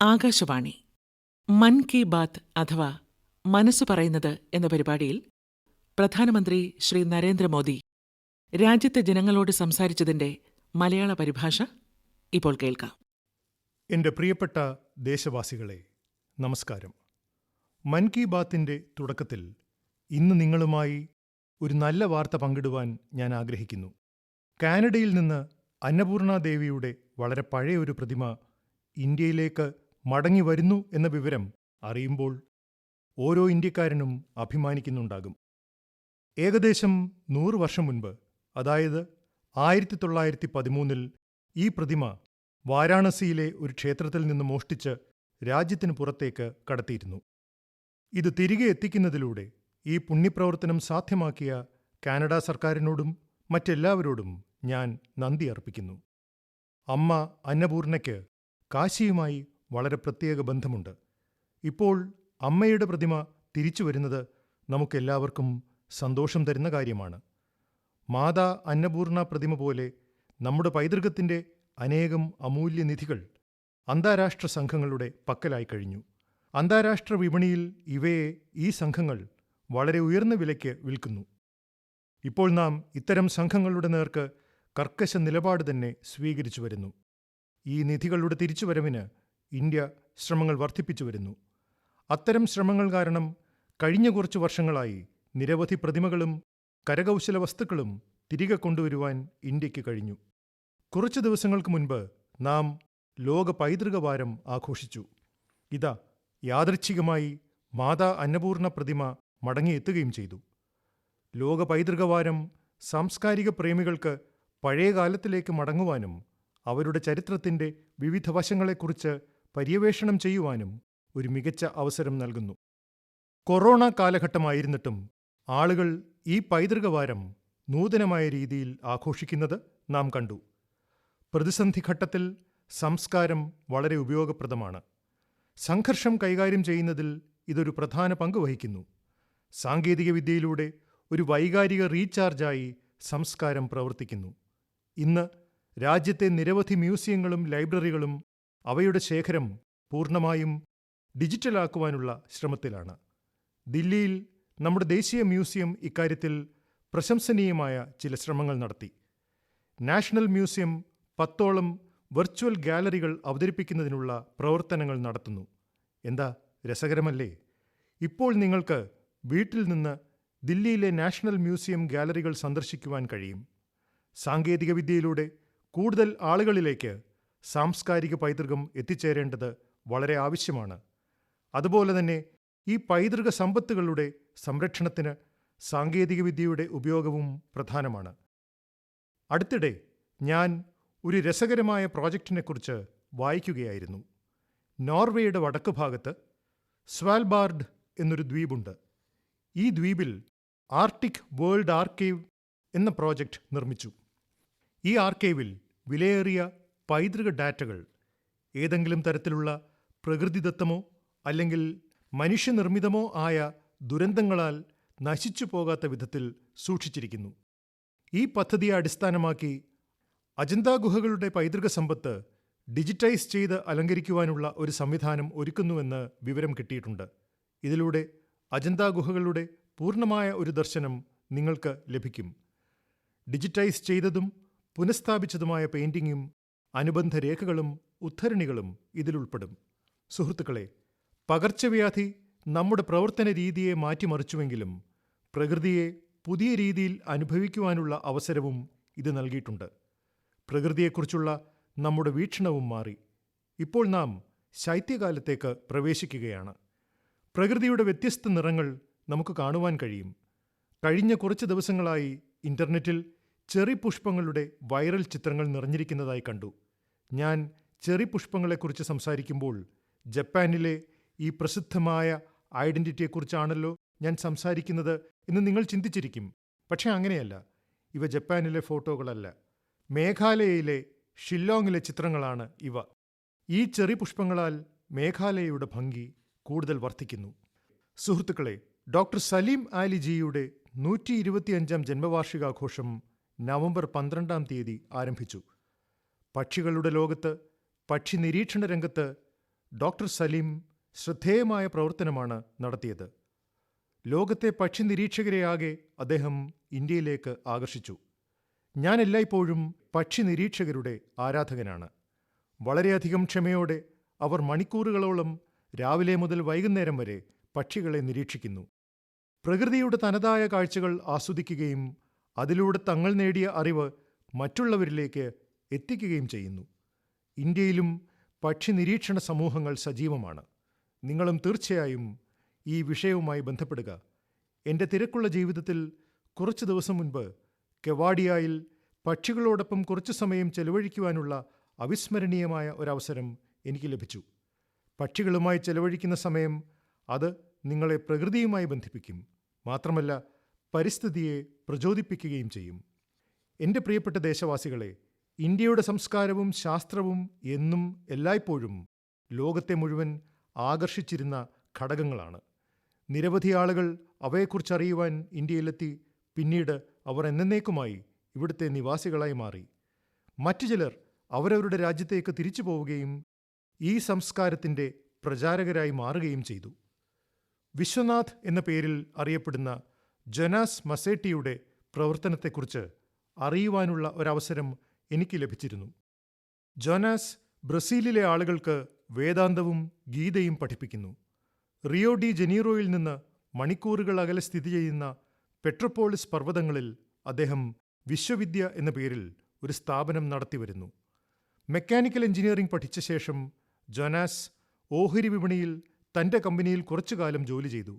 ആകാശവാണി. മൻ കി ബാത്ത് അഥവാ മനസ്സ് പറയുന്നത് എന്ന പരിപാടിയിൽ പ്രധാനമന്ത്രി ശ്രീ നരേന്ദ്രമോദി രാജ്യത്തെ ജനങ്ങളോട് സംസാരിച്ചതിന്റെ മലയാള പരിഭാഷ ഇപ്പോൾ കേൾക്കാം. എന്റെ പ്രിയപ്പെട്ട ദേശവാസികളെ നമസ്കാരം. മൻ കി ബാത്തിന്റെ തുടക്കത്തിൽ ഇന്ന് നിങ്ങളുമായി ഒരു നല്ല വാർത്ത പങ്കിടുവാൻ ഞാൻ ആഗ്രഹിക്കുന്നു. കാനഡയിൽ നിന്ന് അന്നപൂർണ ദേവിയുടെ വളരെ പഴയ ഒരു പ്രതിമ ഇന്ത്യയിലേക്ക് മടങ്ങി വരുന്നു എന്ന വിവരം അറിയുമ്പോൾ ഓരോ ഇന്ത്യക്കാരനും അഭിമാനിക്കുന്നുണ്ടാകും. ഏകദേശം നൂറ് വർഷം മുൻപ് അതായത് ആയിരത്തി തൊള്ളായിരത്തി പതിമൂന്നിൽ ഈ പ്രതിമ വാരാണസിയിലെ ഒരു ക്ഷേത്രത്തിൽ നിന്ന് മോഷ്ടിച്ച് രാജ്യത്തിന് പുറത്തേക്ക് കടത്തിയിരുന്നു. ഇത് തിരികെ എത്തിക്കുന്നതിലൂടെ ഈ പുണ്യപ്രവർത്തനം സാധ്യമാക്കിയ കാനഡ സർക്കാരിനോടും മറ്റെല്ലാവരോടും ഞാൻ നന്ദി അർപ്പിക്കുന്നു. അമ്മ അന്നപൂർണയ്ക്ക് കാശിയുമായി വളരെ പ്രത്യേക ബന്ധമുണ്ട്. ഇപ്പോൾ അമ്മയുടെ പ്രതിമ തിരിച്ചു വരുന്നത് നമുക്കെല്ലാവർക്കും സന്തോഷം തരുന്ന കാര്യമാണ്. മാതാ അന്നപൂർണ പ്രതിമ പോലെ നമ്മുടെ പൈതൃകത്തിന്റെ അനേകം അമൂല്യനിധികൾ അന്താരാഷ്ട്ര സംഘങ്ങളുടെ പക്കലായി കഴിഞ്ഞു. അന്താരാഷ്ട്ര വിപണിയിൽ ഇവയെ ഈ സംഘങ്ങൾ വളരെ ഉയർന്ന വിലയ്ക്ക് വിൽക്കുന്നു. ഇപ്പോൾ നാം ഇത്തരം സംഘങ്ങളുടെ നേർക്ക് കർക്കശ നിലപാട് തന്നെ സ്വീകരിച്ചു വരുന്നു. ഈ നിധികളുടെ തിരിച്ചുവരവിന് ഇന്ത്യ ശ്രമങ്ങൾ വർദ്ധിപ്പിച്ചു വരുന്നു. അത്തരം ശ്രമങ്ങൾ കാരണം കഴിഞ്ഞ കുറച്ചു വർഷങ്ങളായി നിരവധി പ്രതിമകളും കരകൗശല വസ്തുക്കളും തിരികെ കൊണ്ടുവരുവാൻ ഇന്ത്യയ്ക്ക് കഴിഞ്ഞു. കുറച്ചു ദിവസങ്ങൾക്ക് മുൻപ് നാം ലോക പൈതൃക വാരം ആഘോഷിച്ചു. ഇതാ യാദൃച്ഛികമായി മാതാ അന്നപൂർണ പ്രതിമ മടങ്ങിയെത്തുകയും ചെയ്തു. ലോക പൈതൃക വാരം സാംസ്കാരിക പ്രേമികൾക്ക് പഴയ കാലത്തിലേക്ക് മടങ്ങുവാനും അവരുടെ ചരിത്രത്തിന്റെ വിവിധ വശങ്ങളെക്കുറിച്ച് പര്യവേഷണം ചെയ്യുവാനും ഒരു മികച്ച അവസരം നൽകുന്നു. കൊറോണ കാലഘട്ടമായിരുന്നിട്ടും ആളുകൾ ഈ പൈതൃക വാരം നൂതനമായ രീതിയിൽ ആഘോഷിക്കുന്നത് നാം കണ്ടു. പ്രതിസന്ധി ഘട്ടത്തിൽ സംസ്കാരം വളരെ ഉപയോഗപ്രദമാണ്. സംഘർഷം കൈകാര്യം ചെയ്യുന്നതിൽ ഇതൊരു പ്രധാന പങ്ക് വഹിക്കുന്നു. സാങ്കേതികവിദ്യയിലൂടെ ഒരു വൈകാരിക റീചാർജായി സംസ്കാരം പ്രവർത്തിക്കുന്നു. ഇന്ന് രാജ്യത്തെ നിരവധി മ്യൂസിയങ്ങളും ലൈബ്രറികളും അവയുടെ ശേഖരം പൂർണമായും ഡിജിറ്റലാക്കുവാനുള്ള ശ്രമത്തിലാണ്. ദില്ലിയിൽ നമ്മുടെ ദേശീയ മ്യൂസിയം ഇക്കാര്യത്തിൽ പ്രശംസനീയമായ ചില ശ്രമങ്ങൾ നടത്തി. നാഷണൽ മ്യൂസിയം പത്തോളം വെർച്വൽ ഗാലറികൾ അവതരിപ്പിക്കുന്നതിനുള്ള പ്രവർത്തനങ്ങൾ നടത്തുന്നു. എന്താ? രസകരമല്ലേ? ഇപ്പോൾ നിങ്ങൾക്ക് വീട്ടിൽ നിന്ന് ദില്ലിയിലെ നാഷണൽ മ്യൂസിയം ഗാലറികൾ സന്ദർശിക്കുവാൻ കഴിയും. സാങ്കേതികവിദ്യയിലൂടെ കൂടുതൽ ആളുകളിലേക്ക് സാംസ്കാരിക പൈതൃകം എത്തിച്ചേരേണ്ടത് വളരെ ആവശ്യമാണ്. അതുപോലെ തന്നെ ഈ പൈതൃക സമ്പത്തുകളുടെ സംരക്ഷണത്തിന് സാങ്കേതികവിദ്യയുടെ ഉപയോഗവും പ്രധാനമാണ്. അടുത്തിടെ ഞാൻ ഒരു രസകരമായ പ്രോജക്റ്റിനെക്കുറിച്ച് വായിക്കുകയായിരുന്നു. നോർവേയുടെ വടക്ക് ഭാഗത്ത് സ്വാൽബാർഡ് എന്നൊരു ദ്വീപുണ്ട്. ഈ ദ്വീപിൽ ആർട്ടിക് വേൾഡ് ആർക്കൈവ് എന്ന പ്രോജക്റ്റ് നിർമ്മിച്ചു. ഈ ആർക്കൈവിൽ വിലയേറിയ പൈതൃക ഡാറ്റകൾ ഏതെങ്കിലും തരത്തിലുള്ള പ്രകൃതിദത്തമോ അല്ലെങ്കിൽ മനുഷ്യനിർമ്മിതമോ ആയ ദുരന്തങ്ങളാൽ നശിച്ചു പോകാത്ത വിധത്തിൽ സൂക്ഷിച്ചിരിക്കുന്നു. ഈ പദ്ധതിയെ അടിസ്ഥാനമാക്കി അജന്ത ഗുഹകളുടെ പൈതൃക സമ്പത്ത് ഡിജിറ്റൈസ് ചെയ്ത് അലങ്കരിക്കുവാനുള്ള ഒരു സംവിധാനം ഒരുക്കുന്നുവെന്ന് വിവരം കിട്ടിയിട്ടുണ്ട്. ഇതിലൂടെ അജന്ത ഗുഹകളുടെ പൂർണമായ ഒരു ദർശനം നിങ്ങൾക്ക് ലഭിക്കും. ഡിജിറ്റൈസ് ചെയ്തതും പുനഃസ്ഥാപിച്ചതുമായ പെയിന്റിങ്ങും അനുബന്ധ രേഖകളും ഉദ്ധരണികളും ഇതിലുൾപ്പെടും സുഹൃത്തുക്കളെ പകർച്ചവ്യാധി നമ്മുടെ പ്രവർത്തന രീതിയെ മാറ്റിമറിച്ചുവെങ്കിലും പ്രകൃതിയെ പുതിയ രീതിയിൽ അനുഭവിക്കുവാനുള്ള അവസരവും ഇത് നൽകിയിട്ടുണ്ട്. പ്രകൃതിയെക്കുറിച്ചുള്ള നമ്മുടെ വീക്ഷണവും മാറി. ഇപ്പോൾ നാം ശൈത്യകാലത്തേക്ക് പ്രവേശിക്കുകയാണ്. പ്രകൃതിയുടെ വ്യത്യസ്ത നിറങ്ങൾ നമുക്ക് കാണുവാൻ കഴിയും. കഴിഞ്ഞ കുറച്ച് ദിവസങ്ങളായി ഇന്റർനെറ്റിൽ ചെറി പുഷ്പങ്ങളുടെ വൈറൽ ചിത്രങ്ങൾ നിറഞ്ഞിരിക്കുന്നതായി കണ്ടു. ഞാൻ ചെറി പുഷ്പങ്ങളെക്കുറിച്ച് സംസാരിക്കുമ്പോൾ ജപ്പാനിലെ ഈ പ്രസിദ്ധമായ ഐഡന്റിറ്റിയെക്കുറിച്ചാണല്ലോ ഞാൻ സംസാരിക്കുന്നത് എന്ന് നിങ്ങൾ ചിന്തിച്ചിരിക്കും. പക്ഷേ അങ്ങനെയല്ല. ഇവ ജപ്പാനിലെ ഫോട്ടോകളല്ല. മേഘാലയയിലെ ഷില്ലോങ്ങിലെ ചിത്രങ്ങളാണ് ഇവ. ഈ ചെറി പുഷ്പങ്ങളാൽ മേഘാലയയുടെ ഭംഗി കൂടുതൽ വർദ്ധിക്കുന്നു. സുഹൃത്തുക്കളെ ഡോക്ടർ സലീം ആലിജിയുടെ നൂറ്റി ഇരുപത്തിയഞ്ചാം ജന്മവാർഷികാഘോഷം നവംബർ പന്ത്രണ്ടാം തീയതി ആരംഭിച്ചു. പക്ഷികളുടെ ലോകത്ത് പക്ഷി നിരീക്ഷണ രംഗത്ത് ഡോക്ടർ സലീം ശ്രദ്ധേയമായ പ്രവർത്തനമാണ് നടത്തിയത്. ലോകത്തെ പക്ഷി നിരീക്ഷകരെയാകെ അദ്ദേഹം ഇന്ത്യയിലേക്ക് ആകർഷിച്ചു. ഞാൻ എല്ലായ്പ്പോഴും പക്ഷി നിരീക്ഷകരുടെ ആരാധകനാണ്. വളരെയധികം ക്ഷമയോടെ അവർ മണിക്കൂറുകളോളം രാവിലെ മുതൽ വൈകുന്നേരം വരെ പക്ഷികളെ നിരീക്ഷിക്കുന്നു. പ്രകൃതിയുടെ തനതായ കാഴ്ചകൾ ആസ്വദിക്കുകയും അതിലൂടെ തങ്ങൾ നേടിയ അറിവ് മറ്റുള്ളവരിലേക്ക് എത്തിക്കുകയും ചെയ്യുന്നു. ഇന്ത്യയിലും പക്ഷി നിരീക്ഷണ സമൂഹങ്ങൾ സജീവമാണ്. നിങ്ങളും തീർച്ചയായും ഈ വിഷയവുമായി ബന്ധപ്പെടുക. എന്റെ തിരക്കുള്ള ജീവിതത്തിൽ കുറച്ച് ദിവസം മുൻപ് കെവാഡിയായിൽ പക്ഷികളോടൊപ്പം കുറച്ച് സമയം ചെലവഴിക്കുവാനുള്ള അവിസ്മരണീയമായ ഒരവസരം എനിക്ക് ലഭിച്ചു. പക്ഷികളുമായി ചെലവഴിക്കുന്ന സമയം അത് നിങ്ങളെ പ്രകൃതിയുമായി ബന്ധിപ്പിക്കും. മാത്രമല്ല പരിസ്ഥിതിയെ പ്രചോദിപ്പിക്കുകയും ചെയ്യും. എന്റെ പ്രിയപ്പെട്ട ദേശവാസികളെ ഇന്ത്യയുടെ സംസ്കാരവും ശാസ്ത്രവും എന്നും എല്ലായ്പ്പോഴും ലോകത്തെ മുഴുവൻ ആകർഷിച്ചിരുന്ന ഘടകങ്ങളാണ്. നിരവധി ആളുകൾ അവയെക്കുറിച്ച് അറിയുവാൻ ഇന്ത്യയിലെത്തി പിന്നീട് അവർ എന്നേക്കുമായി ഇവിടുത്തെ നിവാസികളായി മാറി. മറ്റു ചിലർ അവരവരുടെ രാജ്യത്തേക്ക് തിരിച്ചു പോവുകയും ഈ സംസ്കാരത്തിന്റെ പ്രചാരകരായി മാറുകയും ചെയ്തു. വിശ്വനാഥ് എന്ന പേരിൽ അറിയപ്പെടുന്ന ജൊനാസ് മസേട്ടിയുടെ പ്രവർത്തനത്തെക്കുറിച്ച് അറിയുവാനുള്ള ഒരവസരം എനിക്ക് ലഭിച്ചിരുന്നു. ജോനാസ് ബ്രസീലിലെ ആളുകൾക്ക് വേദാന്തവും ഗീതയും പഠിപ്പിക്കുന്നു. റിയോ ഡി ജനീറോയിൽ നിന്ന് മണിക്കൂറുകൾ അകലെ സ്ഥിതി ചെയ്യുന്ന പെട്രോപോളിസ് പർവതങ്ങളിൽ അദ്ദേഹം വിശ്വവിദ്യ എന്ന പേരിൽ ഒരു സ്ഥാപനം നടത്തിവരുന്നു. മെക്കാനിക്കൽ എഞ്ചിനീയറിംഗ് പഠിച്ച ശേഷം ജോനാസ് ഓഹരി വിപണിയിൽ തന്റെ കമ്പനിയിൽ കുറച്ചു കാലം ജോലി ചെയ്തു.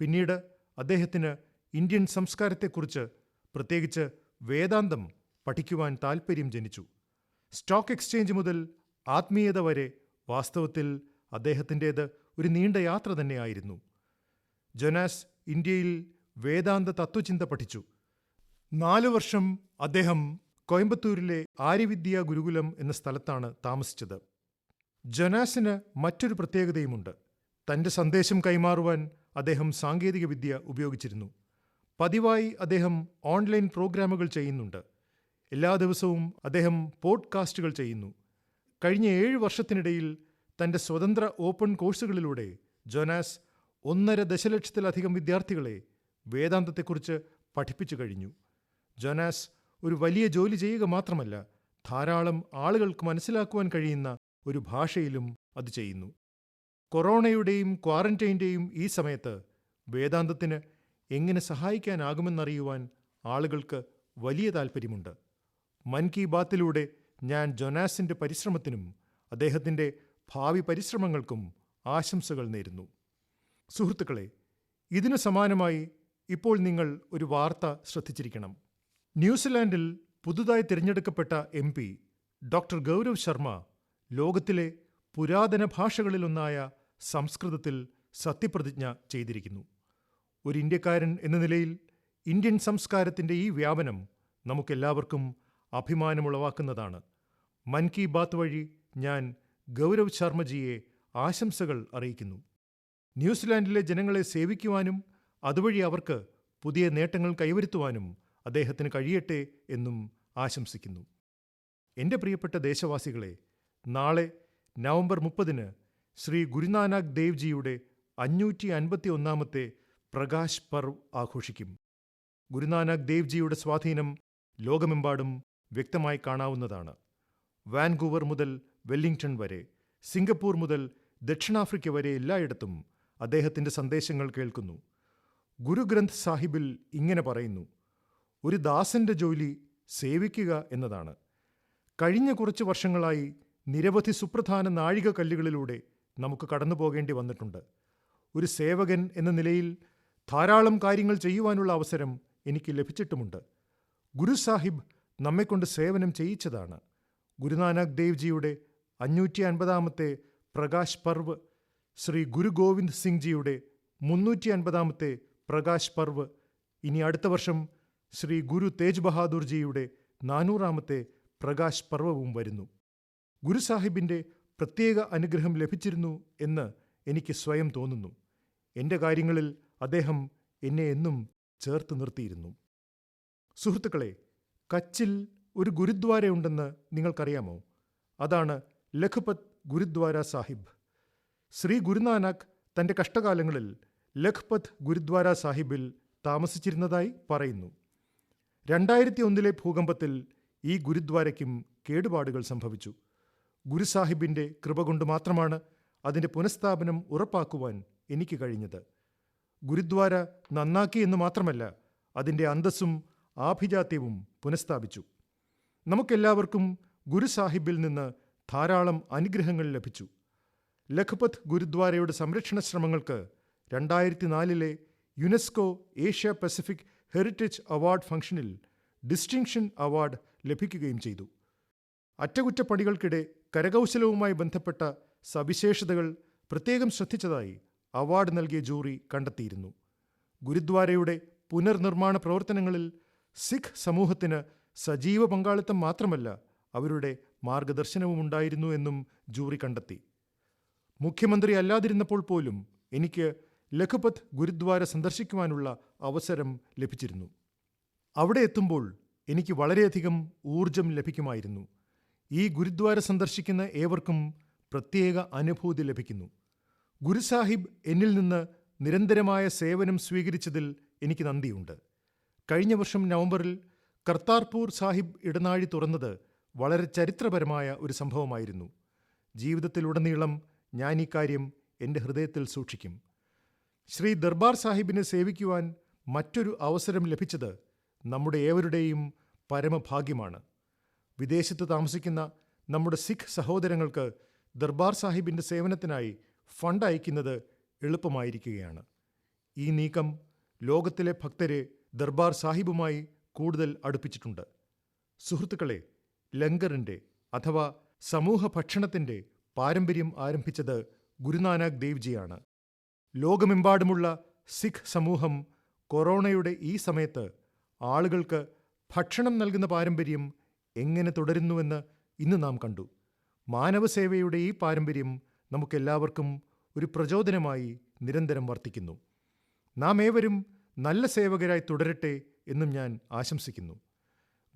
പിന്നീട് അദ്ദേഹത്തിന് ഇന്ത്യൻ സംസ്കാരത്തെക്കുറിച്ച് പ്രത്യേകിച്ച് വേദാന്തം പഠിക്കുവാൻ താൽപ്പര്യം ജനിച്ചു. സ്റ്റോക്ക് എക്സ്ചേഞ്ച് മുതൽ ആത്മീയത വരെ വാസ്തവത്തിൽ അദ്ദേഹത്തിന്റേത് ഒരു നീണ്ട യാത്ര തന്നെയായിരുന്നു. ജൊനാസ് ഇന്ത്യയിൽ വേദാന്ത തത്വചിന്ത പഠിച്ചു. നാലു വർഷം അദ്ദേഹം കോയമ്പത്തൂരിലെ ആര്യവിദ്യ ഗുരുകുലം എന്ന സ്ഥലത്താണ് താമസിച്ചത്. ജൊനാസിന് മറ്റൊരു പ്രത്യേകതയുമുണ്ട്. തന്റെ സന്ദേശം കൈമാറുവാൻ അദ്ദേഹം സാങ്കേതികവിദ്യ ഉപയോഗിച്ചിരുന്നു. പതിവായി അദ്ദേഹം ഓൺലൈൻ പ്രോഗ്രാമുകൾ ചെയ്യുന്നുണ്ട്. എല്ലാ ദിവസവും അദ്ദേഹം പോഡ്കാസ്റ്റുകൾ ചെയ്യുന്നു. കഴിഞ്ഞ ഏഴ് വർഷത്തിനിടയിൽ തന്റെ സ്വതന്ത്ര ഓപ്പൺ കോഴ്സുകളിലൂടെ ജോനാസ് ഒന്നര ദശലക്ഷത്തിലധികം വിദ്യാർത്ഥികളെ വേദാന്തത്തെക്കുറിച്ച് പഠിപ്പിച്ചു കഴിഞ്ഞു. ജോനാസ് ഒരു വലിയ ജോലി ചെയ്യുക മാത്രമല്ല ധാരാളം ആളുകൾക്ക് മനസ്സിലാക്കുവാൻ കഴിയുന്ന ഒരു ഭാഷയിലും അത് ചെയ്യുന്നു. കൊറോണയുടെയും ക്വാറന്റൈന്റെയും ഈ സമയത്ത് വേദാന്തത്തിന് എങ്ങനെ സഹായിക്കാനാകുമെന്നറിയുവാൻ ആളുകൾക്ക് വലിയ താൽപ്പര്യമുണ്ട്. മൻ കി ബാത്തിലൂടെ ഞാൻ ജൊനാസിന്റെ പരിശ്രമത്തിനും അദ്ദേഹത്തിന്റെ ഭാവി പരിശ്രമങ്ങൾക്കും ആശംസകൾ നേരുന്നു. സുഹൃത്തുക്കളെ ഇതിനു സമാനമായി ഇപ്പോൾ നിങ്ങൾ ഒരു വാർത്ത ശ്രദ്ധിച്ചിരിക്കണം. ന്യൂസിലാൻഡിൽ പുതുതായി തിരഞ്ഞെടുക്കപ്പെട്ട M P doctor Gaurav Sharma ലോകത്തിലെ പുരാതന ഭാഷകളിലൊന്നായ സംസ്കൃതത്തിൽ സത്യപ്രതിജ്ഞ ചെയ്തിരിക്കുന്നു. ഒരു ഇന്ത്യക്കാരൻ എന്ന നിലയിൽ ഇന്ത്യൻ സംസ്കാരത്തിന്റെ ഈ വ്യാപനം നമുക്കെല്ലാവർക്കും അഭിമാനമുളവാക്കുന്നതാണ്. മൻ കി ബാത്ത് വഴി ഞാൻ ഗൗരവ് ശർമ്മജിയെ ആശംസകൾ അറിയിക്കുന്നു. ന്യൂസിലാൻഡിലെ ജനങ്ങളെ സേവിക്കുവാനും അതുവഴി അവർക്ക് പുതിയ നേട്ടങ്ങൾ കൈവരുത്തുവാനും അദ്ദേഹത്തിന് കഴിയട്ടെ എന്നും ആശംസിക്കുന്നു. എന്റെ പ്രിയപ്പെട്ട ദേശവാസികളെ നാളെ നവംബർ മുപ്പതിന് ശ്രീ ഗുരുനാനാക് ദേവ് ജിയുടെ അഞ്ഞൂറ്റി അൻപത്തി ഒന്നാമത്തെ പ്രകാശ് പർവ് ആഘോഷിക്കും. ഗുരുനാനാക് ദേവ് ജിയുടെ സ്വാധീനം ലോകമെമ്പാടും വ്യക്തമായി കാണാവുന്നതാണ്. വാൻകൂവർ മുതൽ വെല്ലിംഗ്ടൺ വരെ സിംഗപ്പൂർ മുതൽ ദക്ഷിണാഫ്രിക്ക വരെ എല്ലായിടത്തും അദ്ദേഹത്തിന്റെ സന്ദേശങ്ങൾ കേൾക്കുന്നു. ഗുരുഗ്രന്ഥ് സാഹിബിൽ ഇങ്ങനെ പറയുന്നു ഒരു ദാസന്റെ ജോലി സേവിക്കുക എന്നതാണ്. കഴിഞ്ഞ കുറച്ച് വർഷങ്ങളായി നിരവധി സുപ്രധാന നാഴിക കല്ലുകളിലൂടെ നമുക്ക് കടന്നു പോകേണ്ടി വന്നിട്ടുണ്ട്. ഒരു സേവകൻ എന്ന നിലയിൽ ധാരാളം കാര്യങ്ങൾ ചെയ്യുവാനുള്ള അവസരം എനിക്ക് ലഭിച്ചിട്ടുമുണ്ട്. ഗുരു സാഹിബ് നമ്മെക്കൊണ്ട് സേവനം ചെയ്യിച്ചതാണ്. ഗുരുനാനാക്ക് ദേവ് ജിയുടെ അഞ്ഞൂറ്റി അൻപതാമത്തെ പ്രകാശ് പർവ് ശ്രീ ഗുരു ഗോവിന്ദ് സിംഗ് ജിയുടെ മുന്നൂറ്റി അൻപതാമത്തെ പ്രകാശ് പർവ് ഇനി അടുത്ത വർഷം ശ്രീ ഗുരു തേജ് ബഹാദൂർ ജിയുടെ നാനൂറാമത്തെ പ്രകാശ് പർവവും വരുന്നു. ഗുരു സാഹിബിന്റെ പ്രത്യേക അനുഗ്രഹം ലഭിച്ചിരുന്നു എന്ന് എനിക്ക് സ്വയം തോന്നുന്നു. എന്റെ കാര്യങ്ങളിൽ അദ്ദേഹം എന്നെ എന്നും ചേർത്ത് നിർത്തിയിരുന്നു. സുഹൃത്തുക്കളെ കച്ചിൽ ഒരു ഗുരുദ്വാരയുണ്ടെന്ന് നിങ്ങൾക്കറിയാമോ? അതാണ് ലഖ്പത് ഗുരുദ്വാര സാഹിബ്. ശ്രീ ഗുരുനാനാക്ക് തന്റെ കഷ്ടകാലങ്ങളിൽ ലഖ്പത് ഗുരുദ്വാര സാഹിബിൽ താമസിച്ചിരുന്നതായി പറയുന്നു. രണ്ടായിരത്തി ഒന്നിലെ ഭൂകമ്പത്തിൽ ഈ ഗുരുദ്വാരയ്ക്കും കേടുപാടുകൾ സംഭവിച്ചു. ഗുരുസാഹിബിന്റെ കൃപ കൊണ്ട് മാത്രമാണ് അതിന്റെ പുനഃസ്ഥാപനം ഉറപ്പാക്കുവാൻ എനിക്ക് കഴിഞ്ഞത്. ഗുരുദ്വാര നന്നാക്കി എന്ന് മാത്രമല്ല അതിന്റെ അന്തസ്സും ആഭിജാത്യവും പുനഃസ്ഥാപിച്ചു. നമുക്കെല്ലാവർക്കും ഗുരുസാഹിബിൽ നിന്ന് ധാരാളം അനുഗ്രഹങ്ങൾ ലഭിച്ചു. ലഖ്പത് ഗുരുദ്വാരയുടെ സംരക്ഷണ ശ്രമങ്ങൾക്ക് രണ്ടായിരത്തി നാലിലെ UNESCO Asia Pacific heritage award ഫംഗ്ഷനിൽ ഡിസ്റ്റിങ്ഷൻ അവാർഡ് ലഭിക്കുകയും ചെയ്തു. അറ്റകുറ്റപ്പണികൾക്കിടെ കരകൗശലവുമായി ബന്ധപ്പെട്ട സവിശേഷതകൾ പ്രത്യേകം ശ്രദ്ധിച്ചതായി അവാർഡ് നൽകിയ ജൂറി കണ്ടെത്തിയിരുന്നു. ഗുരുദ്വാരയുടെ പുനർനിർമ്മാണ പ്രവർത്തനങ്ങളിൽ സിഖ് സമൂഹത്തിന് സജീവ പങ്കാളിത്തം മാത്രമല്ല അവരുടെ മാർഗദർശനവും ഉണ്ടായിരുന്നു എന്നും ജൂറി കണ്ടെത്തി. മുഖ്യമന്ത്രി അല്ലാതിരുന്നപ്പോൾ പോലും എനിക്ക് ലഖ്പത് ഗുരുദ്വാര സന്ദർശിക്കുവാനുള്ള അവസരം ലഭിച്ചിരുന്നു. അവിടെ എത്തുമ്പോൾ എനിക്ക് വളരെയധികം ഊർജം ലഭിക്കുമായിരുന്നു. ഈ ഗുരുദ്വാര സന്ദർശിക്കുന്ന ഏവർക്കും പ്രത്യേക അനുഭൂതി ലഭിക്കുന്നു. ഗുരുസാഹിബ് എന്നിൽ നിന്ന് നിരന്തരമായ സേവനം സ്വീകരിച്ചതിൽ എനിക്ക് നന്ദിയുണ്ട്. കഴിഞ്ഞ വർഷം നവംബറിൽ കർത്താർപൂർ സാഹിബ് ഇടനാഴി തുറന്നത് വളരെ ചരിത്രപരമായ ഒരു സംഭവമായിരുന്നു. ജീവിതത്തിലുടനീളം ഞാൻ ഈ കാര്യം എന്റെ ഹൃദയത്തിൽ സൂക്ഷിക്കും. ശ്രീ ദർബാർ സാഹിബിനെ സേവിക്കുവാൻ മറ്റൊരു അവസരം ലഭിച്ചത് നമ്മുടെ ഏവരുടെയും പരമഭാഗ്യമാണ്. വിദേശത്ത് താമസിക്കുന്ന നമ്മുടെ സിഖ് സഹോദരങ്ങൾക്ക് ദർബാർ സാഹിബിന്റെ സേവനത്തിനായി ഫണ്ട് അയക്കുന്നത് എളുപ്പമായിരിക്കുകയാണ്. ഈ നീക്കം ലോകത്തിലെ ഭക്തരെ ദർബാർ സാഹിബുമായി കൂടുതൽ അടുപ്പിച്ചിട്ടുണ്ട്. സുഹൃത്തുക്കളെ ലങ്കറിന്റെ അഥവാ സമൂഹ ഭക്ഷണത്തിന്റെ പാരമ്പര്യം ആരംഭിച്ചത് ഗുരുനാനാക്ക് ദേവ്ജിയാണ്. ലോകമെമ്പാടുമുള്ള സിഖ് സമൂഹം കൊറോണയുടെ ഈ സമയത്ത് ആളുകൾക്ക് ഭക്ഷണം നൽകുന്ന പാരമ്പര്യം എങ്ങനെ തുടരുന്നുവെന്ന് ഇന്ന് നാം കണ്ടു. മാനവസേവയുടെ ഈ പാരമ്പര്യം നമുക്കെല്ലാവർക്കും ഒരു പ്രചോദനമായി നിരന്തരം വർത്തിക്കുന്നു. നാം ഏവരും നല്ല സേവകരായി തുടരട്ടെ എന്നും ഞാൻ ആശംസിക്കുന്നു.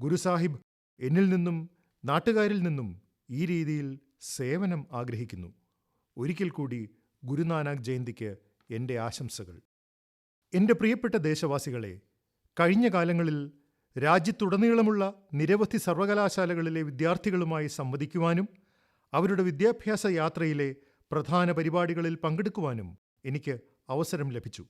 ഗുരുസാഹിബ് എന്നിൽ നിന്നും നാട്ടുകാരിൽ നിന്നും ഈ രീതിയിൽ സേവനം ആഗ്രഹിക്കുന്നു. ഒരിക്കൽ കൂടി ഗുരുനാനാക് ജയന്തിക്ക് എന്റെ ആശംസകൾ. എന്റെ പ്രിയപ്പെട്ട ദേശവാസികളെ കഴിഞ്ഞ കാലങ്ങളിൽ രാജ്യത്തുടനീളമുള്ള നിരവധി സർവകലാശാലകളിലെ വിദ്യാർത്ഥികളുമായി സംവദിക്കുവാനും അവരുടെ വിദ്യാഭ്യാസ യാത്രയിലെ പ്രധാന പരിപാടികളിൽ പങ്കെടുക്കുവാനും എനിക്ക് അവസരം ലഭിച്ചു.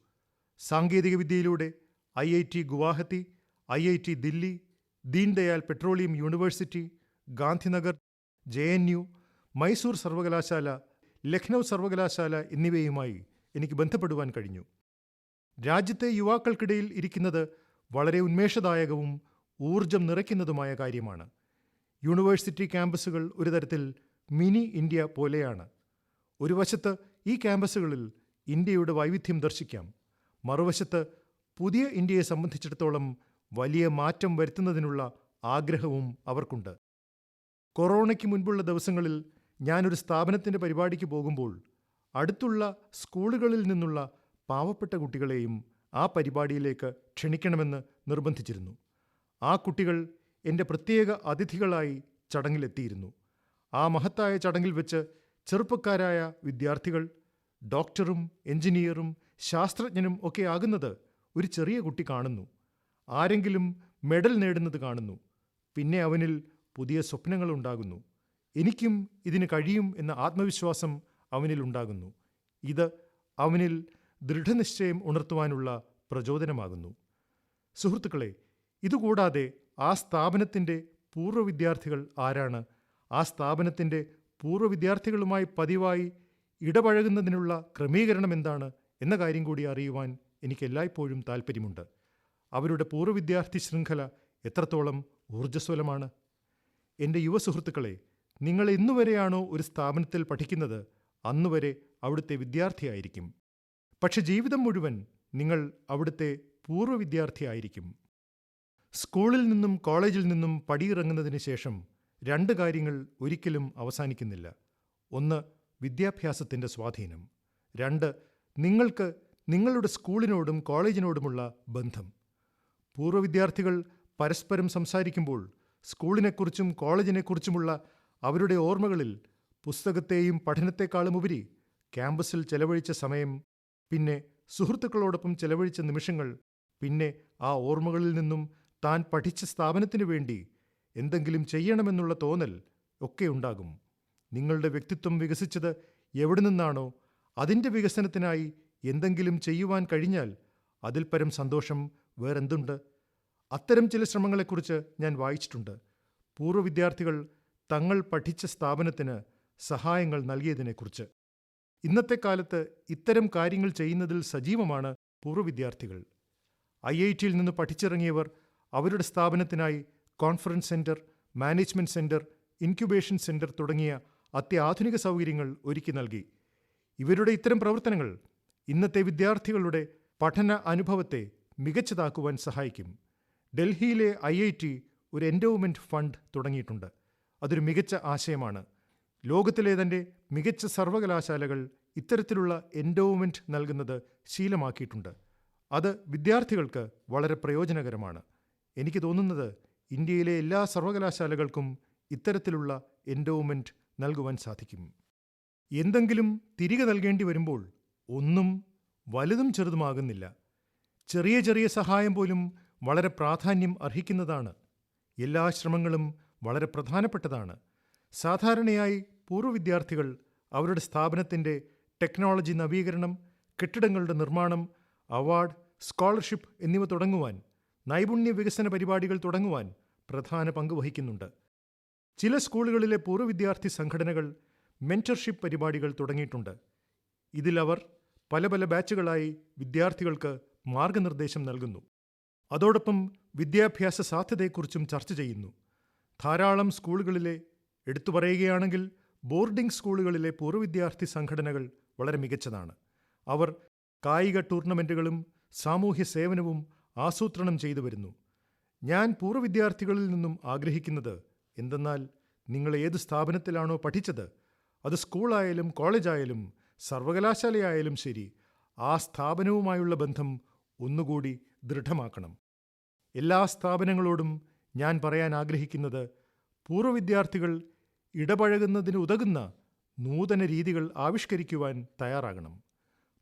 സാങ്കേതികവിദ്യയിലൂടെ I I T Guwahati I I T Delhi Deendayal petroleum university Gandhinagar J N U Mysore സർവകലാശാല ലഖ്നൗ സർവകലാശാല എന്നിവയുമായി എനിക്ക് ബന്ധപ്പെടുവാൻ കഴിഞ്ഞു. രാജ്യത്തെ യുവാക്കൾക്കിടയിൽ ഇരിക്കുന്നത് വളരെ ഉന്മേഷദായകവും ഊർജം നിറയ്ക്കുന്നതുമായ കാര്യമാണ്. യൂണിവേഴ്സിറ്റി ക്യാമ്പസുകൾ ഒരു തരത്തിൽ മിനി ഇന്ത്യ പോലെയാണ്. ഒരു വശത്ത് ഈ ക്യാമ്പസുകളിൽ ഇന്ത്യയുടെ വൈവിധ്യം ദർശിക്കാം. മറുവശത്ത് പുതിയ ഇന്ത്യയെ സംബന്ധിച്ചിടത്തോളം വലിയ മാറ്റം വരുത്തുന്നതിനുള്ള ആഗ്രഹവും അവർക്കുണ്ട്. കൊറോണയ്ക്ക് മുൻപുള്ള ദിവസങ്ങളിൽ ഞാനൊരു സ്ഥാപനത്തിന്റെ പരിപാടിക്ക് പോകുമ്പോൾ അടുത്തുള്ള സ്കൂളുകളിൽ നിന്നുള്ള പാവപ്പെട്ട കുട്ടികളെയും ആ പരിപാടിയിലേക്ക് ക്ഷണിക്കണമെന്ന് നിർബന്ധിച്ചിരുന്നു. ആ കുട്ടികൾ എന്റെ പ്രത്യേക അതിഥികളായി ചടങ്ങിലെത്തിയിരുന്നു. ആ മഹത്തായ ചടങ്ങിൽ വെച്ച് ചെറുപ്പക്കാരായ വിദ്യാർത്ഥികൾ ഡോക്ടറും എഞ്ചിനീയറും ശാസ്ത്രജ്ഞനും ഒക്കെ ആകുന്നത് ഒരു ചെറിയ കുട്ടി കാണുന്നു. ആരെങ്കിലും മെഡൽ നേടുന്നത് കാണുന്നു. പിന്നെ അവനിൽ പുതിയ സ്വപ്നങ്ങൾ ഉണ്ടാകുന്നു. എനിക്കും ഇതിന് കഴിയും എന്ന ആത്മവിശ്വാസം അവനിൽ ഉണ്ടാകുന്നു. ഇത് അവനിൽ ദൃഢനിശ്ചയം ഉണർത്തുവാനുള്ള പ്രചോദനമാകുന്നു. സുഹൃത്തുക്കളെ ഇതുകൂടാതെ ആ സ്ഥാപനത്തിന്റെ പൂർവ വിദ്യാർത്ഥികൾ ആരാണ്? ആ സ്ഥാപനത്തിന്റെ പൂർവ വിദ്യാർത്ഥികളുമായി പതിവായി ഇടപഴകുന്നതിനുള്ള ക്രമീകരണം എന്താണ്? എന്ന കാര്യം കൂടി അറിയുവാൻ എനിക്ക് എല്ലായ്പ്പോഴും താല്പര്യമുണ്ട് അവരുടെ പൂർവ വിദ്യാർത്ഥി ശൃംഖല എത്രത്തോളം ഊർജസ്വലമാണ്. എന്റെ യുവ സുഹൃത്തുക്കളെ നിങ്ങൾ ഇന്നുവരെയാണോ ഒരു സ്ഥാപനത്തിൽ പഠിക്കുന്നത്? അന്നുവരെ അവിടുത്തെ വിദ്യാർത്ഥിയായിരിക്കും പക്ഷെ ജീവിതം മുഴുവൻ നിങ്ങൾ അവിടുത്തെ പൂർവ വിദ്യാർത്ഥിയായിരിക്കും സ്കൂളിൽ നിന്നും കോളേജിൽ നിന്നും പടിയിറങ്ങുന്നതിന് ശേഷം രണ്ട് കാര്യങ്ങൾ ഒരിക്കലും അവസാനിക്കുന്നില്ല. ഒന്ന് വിദ്യാഭ്യാസത്തിന്റെ സ്വാധീനം. രണ്ട് നിങ്ങൾക്ക് നിങ്ങളുടെ സ്കൂളിനോടും കോളേജിനോടുമുള്ള ബന്ധം. പൂർവ വിദ്യാർത്ഥികൾ പരസ്പരം സംസാരിക്കുമ്പോൾ സ്കൂളിനെക്കുറിച്ചും കോളേജിനെക്കുറിച്ചുമുള്ള അവരുടെ ഓർമ്മകളിൽ പുസ്തകത്തെയും പഠനത്തെക്കാളും ഉപരി ക്യാമ്പസിൽ ചെലവഴിച്ച സമയം പിന്നെ സുഹൃത്തുക്കളോടൊപ്പം ചെലവഴിച്ച നിമിഷങ്ങൾ പിന്നെ ആ ഓർമ്മകളിൽ നിന്നും താൻ പഠിച്ച സ്ഥാപനത്തിനു വേണ്ടി എന്തെങ്കിലും ചെയ്യണമെന്നുള്ള തോന്നൽ ഒക്കെ ഉണ്ടാകും. നിങ്ങളുടെ വ്യക്തിത്വം വികസിച്ചത് എവിടെ നിന്നാണോ അതിന്റെ വികസനത്തിനായി എന്തെങ്കിലും ചെയ്യുവാൻ കഴിഞ്ഞാൽ അതിൽ പരം സന്തോഷം വേറെന്തുണ്ട്? അത്തരം ചില ശ്രമങ്ങളെക്കുറിച്ച് ഞാൻ വായിച്ചിട്ടുണ്ട്. പൂർവ വിദ്യാർത്ഥികൾ തങ്ങൾ പഠിച്ച സ്ഥാപനത്തിന് സഹായങ്ങൾ നൽകിയതിനെക്കുറിച്ച്. ഇന്നത്തെ കാലത്ത് ഇത്തരം കാര്യങ്ങൾ ചെയ്യുന്നതിൽ സജീവമാണ് പൂർവ വിദ്യാർത്ഥികൾ. ഐ ഐ ടിയിൽ നിന്ന് പഠിച്ചിറങ്ങിയവർ അവരുടെ സ്ഥാപനത്തിനായി conference centre management centre incubation centre തുടങ്ങിയ അത്യാധുനിക സൗകര്യങ്ങൾ ഒരുക്കി നൽകി. ഇവരുടെ ഇത്തരം പ്രവർത്തനങ്ങൾ ഇന്നത്തെ വിദ്യാർത്ഥികളുടെ പഠന അനുഭവത്തെ മികച്ചതാക്കുവാൻ സഹായിക്കും. ഡൽഹിയിലെ ഐ ഐ ടി ഒരു എൻഡോവ്മെന്റ് ഫണ്ട് തുടങ്ങിയിട്ടുണ്ട്. അതൊരു മികച്ച ആശയമാണ്. ലോകത്തിലെ തന്നെ മികച്ച സർവകലാശാലകൾ ഇത്തരത്തിലുള്ള എൻഡോവ്മെന്റ് നൽകുന്നത് ശീലമാക്കിയിട്ടുണ്ട്. അത് വിദ്യാർത്ഥികൾക്ക് വളരെ പ്രയോജനകരമാണ്. എനിക്ക് തോന്നുന്നത് ഇന്ത്യയിലെ എല്ലാ സർവകലാശാലകൾക്കും ഇത്തരത്തിലുള്ള എൻഡോവ്മെന്റ് നൽകുവാൻ സാധിക്കും. എന്തെങ്കിലും തിരികെ നൽകേണ്ടി വരുമ്പോൾ ഒന്നും വലുതും ചെറുതുമാകുന്നില്ല. ചെറിയ ചെറിയ സഹായം പോലും വളരെ പ്രാധാന്യം അർഹിക്കുന്നതാണ്. എല്ലാ ശ്രമങ്ങളും വളരെ പ്രധാനപ്പെട്ടതാണ്. സാധാരണയായി പൂർവ വിദ്യാർത്ഥികൾ അവരുടെ സ്ഥാപനത്തിന്റെ ടെക്നോളജി നവീകരണം കെട്ടിടങ്ങളുടെ നിർമ്മാണം അവാർഡ് സ്കോളർഷിപ്പ് എന്നിവ തുടങ്ങുവാൻ നൈപുണ്യ വികസന പരിപാടികൾ തുടങ്ങുവാൻ പ്രധാന പങ്ക് വഹിക്കുന്നുണ്ട്. ചില സ്കൂളുകളിലെ പൂർവ വിദ്യാർത്ഥി സംഘടനകൾ മെന്റർഷിപ്പ് പരിപാടികൾ തുടങ്ങിയിട്ടുണ്ട്. ഇതിൽ അവർ പല പല ബാച്ചുകളായി വിദ്യാർത്ഥികൾക്ക് മാർഗനിർദ്ദേശം നൽകുന്നു. അതോടൊപ്പം വിദ്യാഭ്യാസ സാധ്യതയെക്കുറിച്ചും ചർച്ച ചെയ്യുന്നു. ധാരാളം സ്കൂളുകളിലെ എടുത്തു പറയുകയാണെങ്കിൽ ബോർഡിംഗ് സ്കൂളുകളിലെ പൂർവ വിദ്യാർത്ഥി സംഘടനകൾ വളരെ മികച്ചതാണ്. അവർ കായിക ടൂർണമെന്റുകളും സാമൂഹ്യ സേവനവും ആസൂത്രണം ചെയ്തു വരുന്നു. ഞാൻ പൂർവ വിദ്യാർത്ഥികളിൽ നിന്നും ആഗ്രഹിക്കുന്നത് എന്തെന്നാൽ നിങ്ങൾ ഏത് സ്ഥാപനത്തിലാണോ പഠിച്ചത് അത് സ്കൂളായാലും കോളേജായാലും സർവകലാശാലയായാലും ശരി ആ സ്ഥാപനവുമായുള്ള ബന്ധം ഒന്നുകൂടി ദൃഢമാക്കണം. എല്ലാ സ്ഥാപനങ്ങളോടും ഞാൻ പറയാൻ ആഗ്രഹിക്കുന്നത് പൂർവ വിദ്യാർത്ഥികൾ ഇടപഴകുന്നതിന് ഉതകുന്ന നൂതന രീതികൾ ആവിഷ്കരിക്കുവാൻ തയ്യാറാകണം.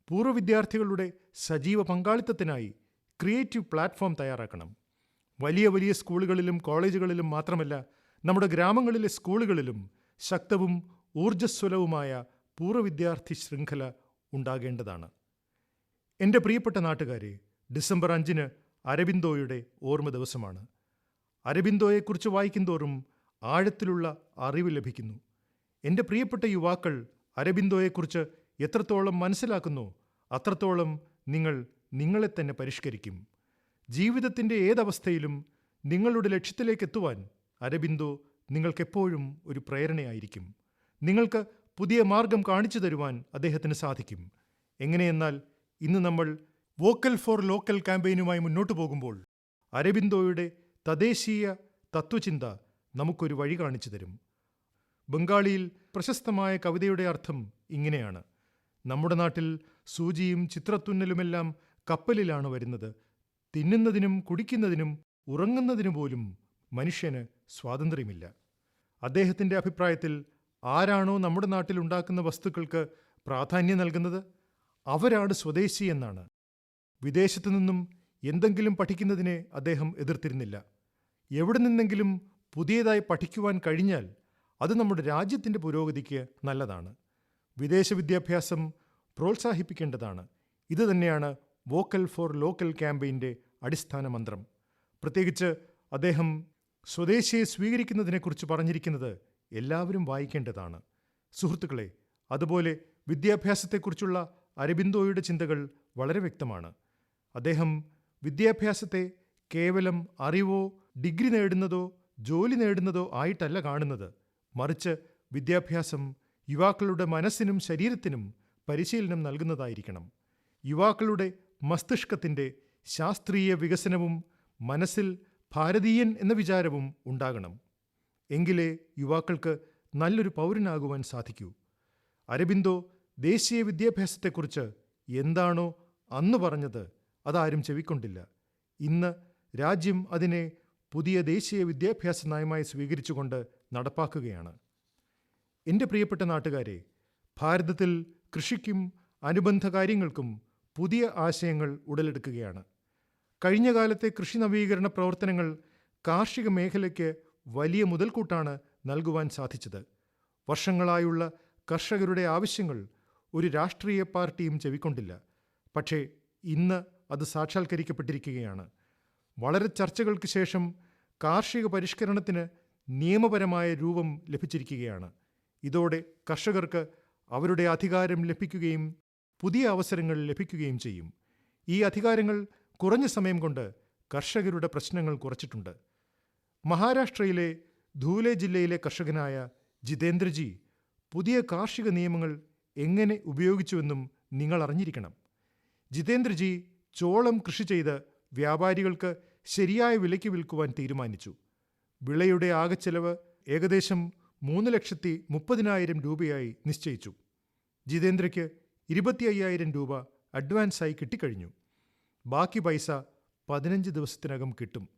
പൂർവ വിദ്യാർത്ഥികളുടെ സജീവ പങ്കാളിത്തത്തിനായി ക്രിയേറ്റീവ് പ്ലാറ്റ്ഫോം തയ്യാറാക്കണം. വലിയ വലിയ സ്കൂളുകളിലും കോളേജുകളിലും മാത്രമല്ല നമ്മുടെ ഗ്രാമങ്ങളിലെ സ്കൂളുകളിലും ശക്തവും ഊർജസ്വലവുമായ പൂർവ വിദ്യാർത്ഥി ശൃംഖല ഉണ്ടാകേണ്ടതാണ്. എന്റെ പ്രിയപ്പെട്ട നാട്ടുകാരെ ഡിസംബർ അഞ്ചിന് അരബിന്ദോയുടെ ഓർമ്മ ദിവസമാണ്. അരബിന്ദോയെക്കുറിച്ച് വായിക്കുന്തോറും ആഴത്തിലുള്ള അറിവ് ലഭിക്കുന്നു. എന്റെ പ്രിയപ്പെട്ട യുവാക്കൾ അരബിന്ദോയെക്കുറിച്ച് എത്രത്തോളം മനസ്സിലാക്കുന്നു അത്രത്തോളം നിങ്ങൾ നിങ്ങളെ തന്നെ പരിഷ്കരിക്കും. ജീവിതത്തിന്റെ ഏതവസ്ഥയിലും നിങ്ങളുടെ ലക്ഷ്യത്തിലേക്ക് എത്തുവാൻ അരബിന്ദോ നിങ്ങൾക്കെപ്പോഴും ഒരു പ്രേരണയായിരിക്കും. നിങ്ങൾക്ക് പുതിയ മാർഗം കാണിച്ചു തരുവാൻ അദ്ദേഹത്തിന് സാധിക്കും. എങ്ങനെയെന്നാൽ ഇന്ന് നമ്മൾ വോക്കൽ ഫോർ ലോക്കൽ ക്യാമ്പയിനുമായി മുന്നോട്ടു പോകുമ്പോൾ അരബിന്ദോയുടെ തദ്ദേശീയ തത്വചിന്ത നമുക്കൊരു വഴി കാണിച്ചു തരും. ബംഗാളിയിൽ പ്രശസ്തമായ കവിതയുടെ അർത്ഥം ഇങ്ങനെയാണ്. നമ്മുടെ നാട്ടിൽ സൂചിയും ചിത്രത്തുന്നലുമെല്ലാം കപ്പലിലാണ് വരുന്നത്. തിന്നുന്നതിനും കുടിക്കുന്നതിനും ഉറങ്ങുന്നതിനു പോലും മനുഷ്യന് സ്വാതന്ത്ര്യമില്ല. അദ്ദേഹത്തിന്റെ അഭിപ്രായത്തിൽ ആരാണോ നമ്മുടെ നാട്ടിൽ ഉണ്ടാക്കുന്ന വസ്തുക്കൾക്ക് പ്രാധാന്യം നൽകുന്നത്? അവരാണ് സ്വദേശി എന്നാണ്. വിദേശത്തു നിന്നും എന്തെങ്കിലും പഠിക്കുന്നതിനെ അദ്ദേഹം എതിർത്തിരുന്നില്ല. എവിടെ നിന്നെങ്കിലും പുതിയതായി പഠിക്കുവാൻ കഴിഞ്ഞാൽ അത് നമ്മുടെ രാജ്യത്തിന്റെ പുരോഗതിക്ക് നല്ലതാണ്. വിദേശ വിദ്യാഭ്യാസം പ്രോത്സാഹിപ്പിക്കേണ്ടതാണ്. ഇത് തന്നെയാണ് വോക്കൽ ഫോർ ലോക്കൽ ക്യാമ്പയിന്റെ അടിസ്ഥാന മന്ത്രം. പ്രത്യേകിച്ച് അദ്ദേഹം സ്വദേശിയെ സ്വീകരിക്കുന്നതിനെക്കുറിച്ച് പറഞ്ഞിരിക്കുന്നത് എല്ലാവരും വായിക്കേണ്ടതാണ്. സുഹൃത്തുക്കളെ അതുപോലെ വിദ്യാഭ്യാസത്തെക്കുറിച്ചുള്ള അരബിന്ദോയുടെ ചിന്തകൾ വളരെ വ്യക്തമാണ്. അദ്ദേഹം വിദ്യാഭ്യാസത്തെ കേവലം അറിവോ ഡിഗ്രി നേടുന്നതോ ജോലി നേടുന്നതോ ആയിട്ടല്ല കാണുന്നത്. മറിച്ച് വിദ്യാഭ്യാസം യുവാക്കളുടെ മനസ്സിനും ശരീരത്തിനും പരിശീലനം നൽകുന്നതായിരിക്കണം. യുവാക്കളുടെ മസ്തിഷ്കത്തിന്റെ ശാസ്ത്രീയ വികസനവും മനസ്സിൽ ഭാരതീയൻ എന്ന വിചാരവും ഉണ്ടാകണം. എങ്കിലേ യുവാക്കൾക്ക് നല്ലൊരു പൗരനാകുവാൻ സാധിക്കൂ. അരബിന്ദോ ദേശീയ വിദ്യാഭ്യാസത്തെക്കുറിച്ച് എന്താണോ അന്ന് പറഞ്ഞത് അതാരും ചെവിക്കൊണ്ടില്ല. ഇന്ന് രാജ്യം അതിനെ പുതിയ ദേശീയ വിദ്യാഭ്യാസ നയമായി സ്വീകരിച്ചുകൊണ്ട് നടപ്പാക്കുകയാണ്. എന്റെ പ്രിയപ്പെട്ട നാട്ടുകാരെ ഭാരതത്തിൽ കൃഷിക്കും അനുബന്ധ കാര്യങ്ങൾക്കും പുതിയ ആശയങ്ങൾ ഉടലെടുക്കുകയാണ്. കഴിഞ്ഞ കാലത്തെ കൃഷി നവീകരണ പ്രവർത്തനങ്ങൾ കാർഷിക മേഖലയ്ക്ക് വലിയ മുതൽക്കൂട്ടാണ് നൽകുവാൻ സാധിച്ചത്. വർഷങ്ങളായുള്ള കർഷകരുടെ ആവശ്യങ്ങൾ ഒരു രാഷ്ട്രീയ പാർട്ടിയും ചെവിക്കൊണ്ടില്ല. പക്ഷേ ഇന്ന് അത് സാക്ഷാത്കരിക്കപ്പെട്ടിരിക്കുകയാണ്. വളരെ ചർച്ചകൾക്ക് ശേഷം കാർഷിക പരിഷ്കരണത്തിന് നിയമപരമായ രൂപം ലഭിച്ചിരിക്കുകയാണ്. ഇതോടെ കർഷകർക്ക് അവരുടെ അധികാരം ലഭിക്കുകയും പുതിയ അവസരങ്ങൾ ലഭിക്കുകയും ചെയ്യും. ഈ അധികാരങ്ങൾ കുറഞ്ഞ സമയം കൊണ്ട് കർഷകരുടെ പ്രശ്നങ്ങൾ കുറച്ചിട്ടുണ്ട്. മഹാരാഷ്ട്രയിലെ ധൂലെ ജില്ലയിലെ കർഷകനായ ജിതേന്ദ്രജി പുതിയ കാർഷിക നിയമങ്ങൾ എങ്ങനെ ഉപയോഗിച്ചുവെന്നും നിങ്ങൾ അറിഞ്ഞിരിക്കണം. ജിതേന്ദ്രജി ചോളം കൃഷി ചെയ്ത് വ്യാപാരികൾക്ക് ശരിയായ വിലയ്ക്ക് വിൽക്കുവാൻ തീരുമാനിച്ചു. വിളയുടെ ആകെ ചെലവ് ഏകദേശം മൂന്ന് ലക്ഷത്തി മുപ്പതിനായിരം രൂപയായി നിശ്ചയിച്ചു. ജിതേന്ദ്രയ്ക്ക് ഇരുപത്തി അയ്യായിരം രൂപ അഡ്വാൻസായി കിട്ടിക്കഴിഞ്ഞു. ബാക്കി പൈസ പതിനഞ്ച് ദിവസത്തിനകം കിട്ടും.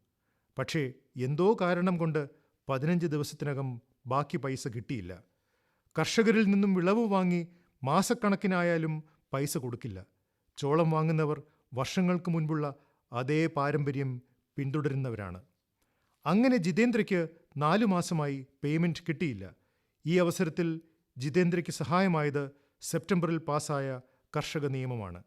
പക്ഷേ എന്തോ കാരണം കൊണ്ട് പതിനഞ്ച് ദിവസത്തിനകം ബാക്കി പൈസ കിട്ടിയില്ല. കർഷകരിൽ നിന്നും വിളവ് വാങ്ങി മാസക്കണക്കിനായാലും പൈസ കൊടുക്കില്ല. ചോളം വാങ്ങുന്നവർ വർഷങ്ങൾക്ക് മുൻപുള്ള അതേ പാരമ്പര്യം പിന്തുടരുന്നവരാണ്. അങ്ങനെ ജിതേന്ദ്രയ്ക്ക് നാലു മാസമായി പേയ്മെന്റ് കിട്ടിയില്ല. ഈ അവസരത്തിൽ ജിതേന്ദ്രയ്ക്ക് സഹായമായത് സെപ്റ്റംബറിൽ പാസായ കർഷക നിയമമാണ്.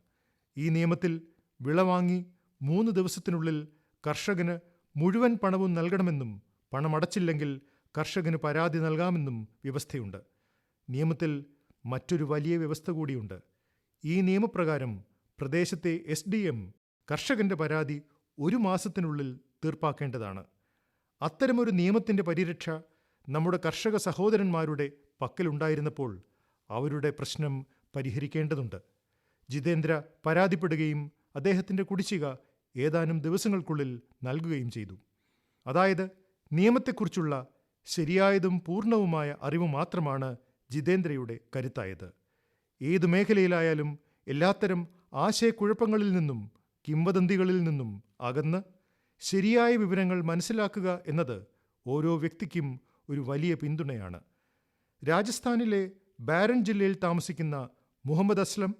ഈ നിയമത്തിൽ വിളവാങ്ങി മൂന്ന് ദിവസത്തിനുള്ളിൽ കർഷകന് മുഴുവൻ പണവും നൽകണമെന്നും പണമടച്ചില്ലെങ്കിൽ കർഷകന് പരാതി നൽകാമെന്നും വ്യവസ്ഥയുണ്ട്. നിയമത്തിൽ മറ്റൊരു വലിയ വ്യവസ്ഥ കൂടിയുണ്ട്. ഈ നിയമപ്രകാരം പ്രദേശത്തെ എസ് ഡി എം കർഷകന്റെ പരാതി ഒരു മാസത്തിനുള്ളിൽ തീർപ്പാക്കേണ്ടതാണ്. അത്തരമൊരു നിയമത്തിന്റെ പരിരക്ഷ നമ്മുടെ കർഷക സഹോദരന്മാരുടെ പക്കലുണ്ടായിരുന്നപ്പോൾ അവരുടെ പ്രശ്നം പരിഹരിക്കേണ്ടതുണ്ട്. ജിതേന്ദ്ര പരാതിപ്പെടുകയും അദ്ദേഹത്തിന്റെ കുടിശ്ശിക ഏതാനും ദിവസങ്ങൾക്കുള്ളിൽ നൽകുകയും ചെയ്തു. അതായത് നിയമത്തെക്കുറിച്ചുള്ള ശരിയായതും പൂർണവുമായ അറിവ് മാത്രമാണ് ജിതേന്ദ്രയുടെ കരുത്തായത്. ഏതു മേഖലയിലായാലും എല്ലാത്തരം ആശയക്കുഴപ്പങ്ങളിൽ നിന്നും കിംവദന്തികളിൽ നിന്നും അകന്ന് ശരിയായ വിവരങ്ങൾ മനസ്സിലാക്കുക എന്നത് ഓരോ വ്യക്തിക്കും ഒരു വലിയ പിന്തുണയാണ്. രാജസ്ഥാനിലെ ബാരൻ ജില്ലയിൽ താമസിക്കുന്ന മുഹമ്മദ് അസ്ലം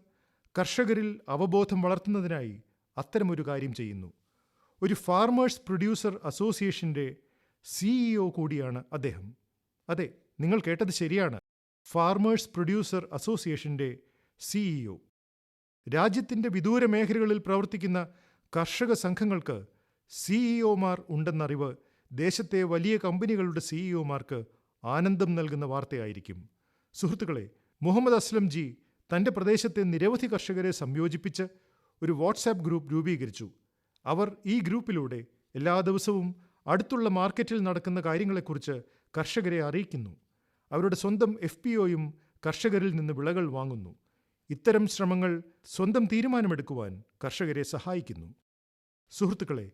കർഷകരിൽ അവബോധം വളർത്തുന്നതിനായി അത്തരമൊരു കാര്യം ചെയ്യുന്നു. ഒരു ഫാർമേഴ്സ് പ്രൊഡ്യൂസർ അസോസിയേഷന്റെ സിഇഒ കൂടിയാണ് അദ്ദേഹം. അതെ നിങ്ങൾ കേട്ടത് ശരിയാണ്. ഫാർമേഴ്സ് പ്രൊഡ്യൂസർ അസോസിയേഷന്റെ സിഇഒ രാജ്യത്തിന്റെ വിദൂര മേഖലകളിൽ പ്രവർത്തിക്കുന്ന കർഷക സംഘങ്ങൾക്ക് സിഇഒമാർ ഉണ്ടെന്നറിവ് ദേശത്തെ വലിയ കമ്പനികളുടെ സിഇഒമാർക്ക് ആനന്ദം നൽകുന്ന വാർത്തയായിരിക്കും. സുഹൃത്തുക്കളെ മുഹമ്മദ് അസ്ലം ജി തന്റെ പ്രദേശത്തെ നിരവധി കർഷകരെ സംയോജിപ്പിച്ച് ഒരു വാട്സാപ്പ് ഗ്രൂപ്പ് രൂപീകരിച്ചു. അവർ ഈ ഗ്രൂപ്പിലൂടെ എല്ലാ ദിവസവും അടുത്തുള്ള മാർക്കറ്റിൽ നടക്കുന്ന കാര്യങ്ങളെക്കുറിച്ച് കർഷകരെ അറിയിക്കുന്നു. അവരുടെ സ്വന്തം എഫ് പി ഒയും കർഷകരിൽ നിന്ന് വിളകൾ വാങ്ങുന്നു. ഇത്തരം ശ്രമങ്ങൾ സ്വന്തം തീരുമാനമെടുക്കുവാൻ കർഷകരെ സഹായിക്കുന്നു. സുഹൃത്തുക്കളെ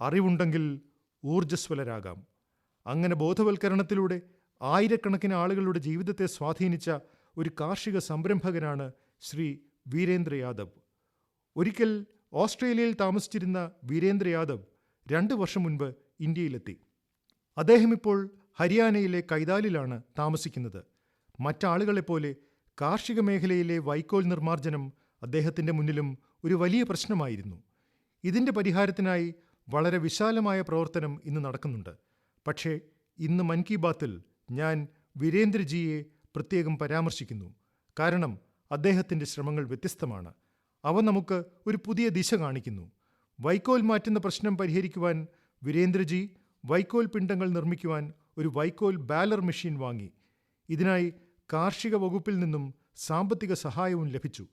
അറിവുണ്ടെങ്കിൽ ഊർജസ്വലരാകാം. അങ്ങനെ ബോധവൽക്കരണത്തിലൂടെ ആയിരക്കണക്കിന് ആളുകളുടെ ജീവിതത്തെ സ്വാധീനിച്ച ഒരു കാർഷിക സംരംഭകനാണ് ശ്രീ വീരേന്ദ്ര യാദവ്. ഒരിക്കൽ ഓസ്ട്രേലിയയിൽ താമസിച്ചിരുന്ന വീരേന്ദ്ര യാദവ് രണ്ട് വർഷം മുൻപ് ഇന്ത്യയിലെത്തി. അദ്ദേഹം ഇപ്പോൾ ഹരിയാനയിലെ കൈതാലിലാണ് താമസിക്കുന്നത്. മറ്റാളുകളെപ്പോലെ കാർഷിക മേഖലയിലെ വൈക്കോൽ നിർമ്മാർജനം അദ്ദേഹത്തിന്റെ മുന്നിലും ഒരു വലിയ പ്രശ്നമായിരുന്നു. ഇതിന്റെ പരിഹാരത്തിനായി വളരെ വിശാലമായ പ്രവർത്തനം ഇന്ന് നടക്കുന്നുണ്ട്. പക്ഷേ ഇന്ന് മൻ കി ബാത്തിൽ ഞാൻ വീരേന്ദ്രജിയെ പ്രത്യേകം പരാമർശിക്കുന്നു. കാരണം അദ്ദേഹത്തിന്റെ ശ്രമങ്ങൾ വ്യത്യസ്തമാണ്. അവ നമുക്ക് ഒരു പുതിയ ദിശ കാണിക്കുന്നു. വൈക്കോൽ മാറ്റുന്ന പ്രശ്നം പരിഹരിക്കുവാൻ വീരേന്ദ്രജി വൈക്കോൽ പിണ്ടങ്ങൾ നിർമ്മിക്കുവാൻ ഒരു വൈക്കോൽ ബാലർ മെഷീൻ വാങ്ങി. ഇതിനായി കാർഷിക വകുപ്പിൽ നിന്നും സാമ്പത്തിക സഹായവും ലഭിച്ചു.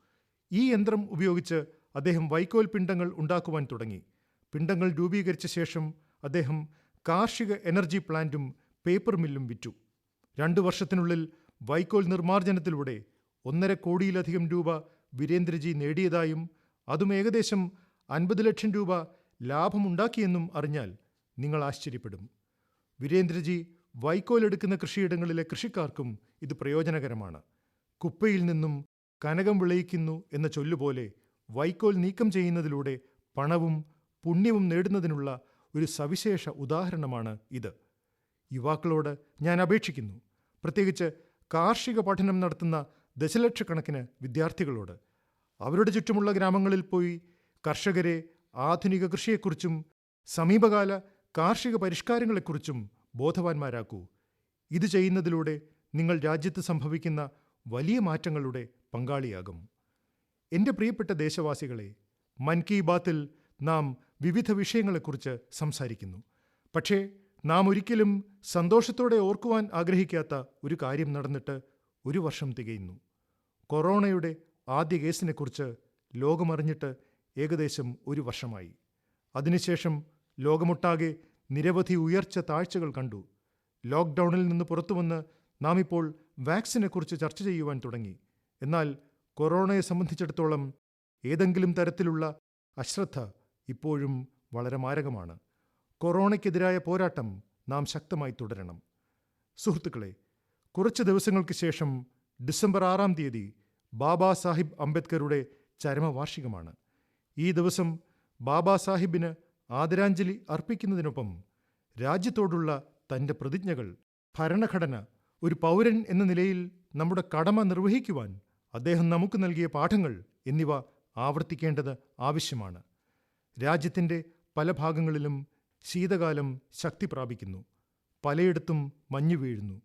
ഈ യന്ത്രം ഉപയോഗിച്ച് അദ്ദേഹം വൈക്കോൽ പിണ്ടങ്ങൾ ഉണ്ടാക്കുവാൻ തുടങ്ങി. പിണ്ടങ്ങൾ രൂപീകരിച്ച ശേഷം അദ്ദേഹം കാർഷിക എനർജി പ്ലാന്റും പേപ്പർ മില്ലും വിറ്റു. രണ്ടു വർഷത്തിനുള്ളിൽ വൈക്കോൽ നിർമ്മാർജനത്തിലൂടെ ഒന്നര കോടിയിലധികം രൂപ വീരേന്ദ്രജി നേടിയതായും അതും ഏകദേശം അൻപത് ലക്ഷം രൂപ ലാഭമുണ്ടാക്കിയെന്നും അറിഞ്ഞാൽ നിങ്ങൾ ആശ്ചര്യപ്പെടും. വീരേന്ദ്രജി വൈക്കോൽ എടുക്കുന്ന കൃഷിയിടങ്ങളിലെ കൃഷിക്കാർക്കും ഇത് പ്രയോജനകരമാണ്. കുപ്പയിൽ നിന്നും കനകം വിളയിക്കുന്നു എന്ന ചൊല്ലുപോലെ വൈക്കോൽ നീക്കം ചെയ്യുന്നതിലൂടെ പണവും പുണ്യവും നേടുന്നതിനുള്ള ഒരു സവിശേഷ ഉദാഹരണമാണ് ഇത്. യുവാക്കളോട് ഞാൻ അപേക്ഷിക്കുന്നു. പ്രത്യേകിച്ച് കാർഷിക പഠനം നടത്തുന്ന ദശലക്ഷക്കണക്കിന് വിദ്യാർത്ഥികളോട് അവരുടെ ചുറ്റുമുള്ള ഗ്രാമങ്ങളിൽ പോയി കർഷകരെ ആധുനിക കൃഷിയെക്കുറിച്ചും സമീപകാല കാർഷിക പരിഷ്കാരങ്ങളെക്കുറിച്ചും ബോധവാന്മാരാക്കൂ. ഇത് ചെയ്യുന്നതിലൂടെ നിങ്ങൾ രാജ്യത്ത് സംഭവിക്കുന്ന വലിയ മാറ്റങ്ങളുടെ പങ്കാളിയാകും. എന്റെ പ്രിയപ്പെട്ട ദേശവാസികളെ മൻ കി ബാത്തിൽ നാം വിവിധ വിഷയങ്ങളെക്കുറിച്ച് സംസാരിക്കുന്നു. പക്ഷേ നാം ഒരിക്കലും സന്തോഷത്തോടെ ഓർക്കുവാൻ ആഗ്രഹിക്കാത്ത ഒരു കാര്യം നടന്നിട്ട് ഒരു വർഷം തികയുന്നു. കൊറോണയുടെ ആദ്യ കേസിനെക്കുറിച്ച് ലോകമറിഞ്ഞിട്ട് ഏകദേശം ഒരു വർഷമായി. അതിനുശേഷം ലോകമൊട്ടാകെ നിരവധി ഉയർച്ച താഴ്ചകൾ കണ്ടു. ലോക്ക്ഡൗണിൽ നിന്ന് പുറത്തുവന്ന് നാം ഇപ്പോൾ വാക്സിനെക്കുറിച്ച് ചർച്ച ചെയ്യുവാൻ തുടങ്ങി. എന്നാൽ കൊറോണയെ സംബന്ധിച്ചിടത്തോളം ഏതെങ്കിലും തരത്തിലുള്ള അശ്രദ്ധ ഇപ്പോഴും വളരെ മാരകമാണ്. കൊറോണയ്ക്കെതിരായ പോരാട്ടം നാം ശക്തമായി തുടരണം. സുഹൃത്തുക്കളെ കുറച്ച് ദിവസങ്ങൾക്ക് ശേഷം ഡിസംബർ ആറാം തീയതി ബാബാ സാഹിബ് അംബേദ്കറുടെ ചരമവാർഷികമാണ്. ഈ ദിവസം ബാബാ സാഹിബിന് ആദരാഞ്ജലി അർപ്പിക്കുന്നതിനൊപ്പം രാജ്യത്തോടുള്ള തന്റെ പ്രതിജ്ഞകൾ ഭരണഘടന ഒരു പൗരൻ എന്ന നിലയിൽ നമ്മുടെ കടമ നിർവഹിക്കുവാൻ അദ്ദേഹം നമുക്ക് നൽകിയ പാഠങ്ങൾ എന്നിവ ആവർത്തിക്കേണ്ടത് ആവശ്യമാണ്. രാജ്യത്തിന്റെ പല ഭാഗങ്ങളിലും ശീതകാലം ശക്തി പ്രാപിക്കുന്നു. പലയിടത്തും മഞ്ഞു വീഴുന്നു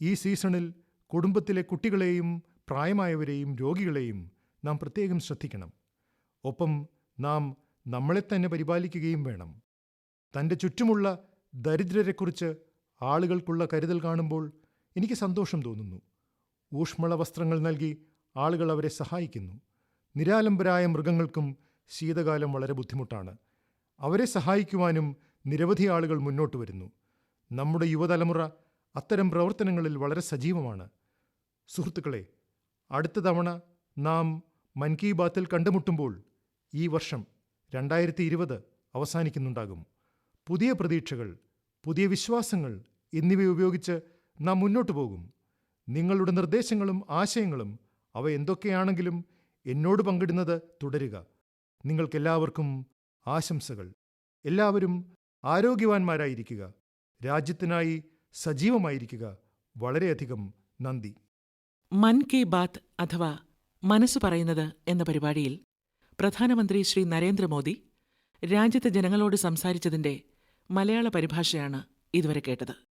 ഈ സീസണിൽ കുടുംബത്തിലെ കുട്ടികളെയും പ്രായമായവരെയും രോഗികളെയും നാം പ്രത്യേകം ശ്രദ്ധിക്കണം. ഒപ്പം നാം നമ്മളെ തന്നെ പരിപാലിക്കുകയും വേണം. തന്റെ ചുറ്റുമുള്ള ദരിദ്രരെക്കുറിച്ച് ആളുകൾക്കുള്ള കരുതൽ കാണുമ്പോൾ എനിക്ക് സന്തോഷം തോന്നുന്നു. ഊഷ്മള വസ്ത്രങ്ങൾ നൽകി ആളുകൾ അവരെ സഹായിക്കുന്നു. നിരാലംബരായ മൃഗങ്ങൾക്കും ശീതകാലം വളരെ ബുദ്ധിമുട്ടാണ്. അവരെ സഹായിക്കുവാനും നിരവധി ആളുകൾ മുന്നോട്ട് വരുന്നു. നമ്മുടെ യുവതലമുറ അത്തരം പ്രവർത്തനങ്ങളിൽ വളരെ സജീവമാണ്. സുഹൃത്തുക്കളെ അടുത്ത തവണ നാം മൻ കി ബാത്തിൽ കണ്ടുമുട്ടുമ്പോൾ ഈ വർഷം രണ്ടായിരത്തി ഇരുപത് അവസാനിക്കുന്നുണ്ടാകും. പുതിയ പ്രതീക്ഷകൾ പുതിയ വിശ്വാസങ്ങൾ എന്നിവ ഉപയോഗിച്ച് നാം മുന്നോട്ടു പോകും. നിങ്ങളുടെ നിർദ്ദേശങ്ങളും ആശയങ്ങളും അവ എന്തൊക്കെയാണെങ്കിലും എന്നോട് പങ്കിടുന്നത് തുടരുക. നിങ്ങൾക്കെല്ലാവർക്കും ആശംസകൾ. എല്ലാവരും ആരോഗ്യവാന്മാരായിരിക്കുക. രാജ്യത്തിനായി സജീവമായിരിക്കുക. വളരെയധികം നന്ദി. മൻ കി ബാത്ത് അഥവാ മനസ്സ് പറയുന്നത് എന്ന പരിപാടിയിൽ പ്രധാനമന്ത്രി ശ്രീ നരേന്ദ്രമോദി രാജ്യത്തെ ജനങ്ങളോട് സംസാരിച്ചതിന്റെ മലയാള പരിഭാഷയാണ് ഇതുവരെ കേട്ടത്.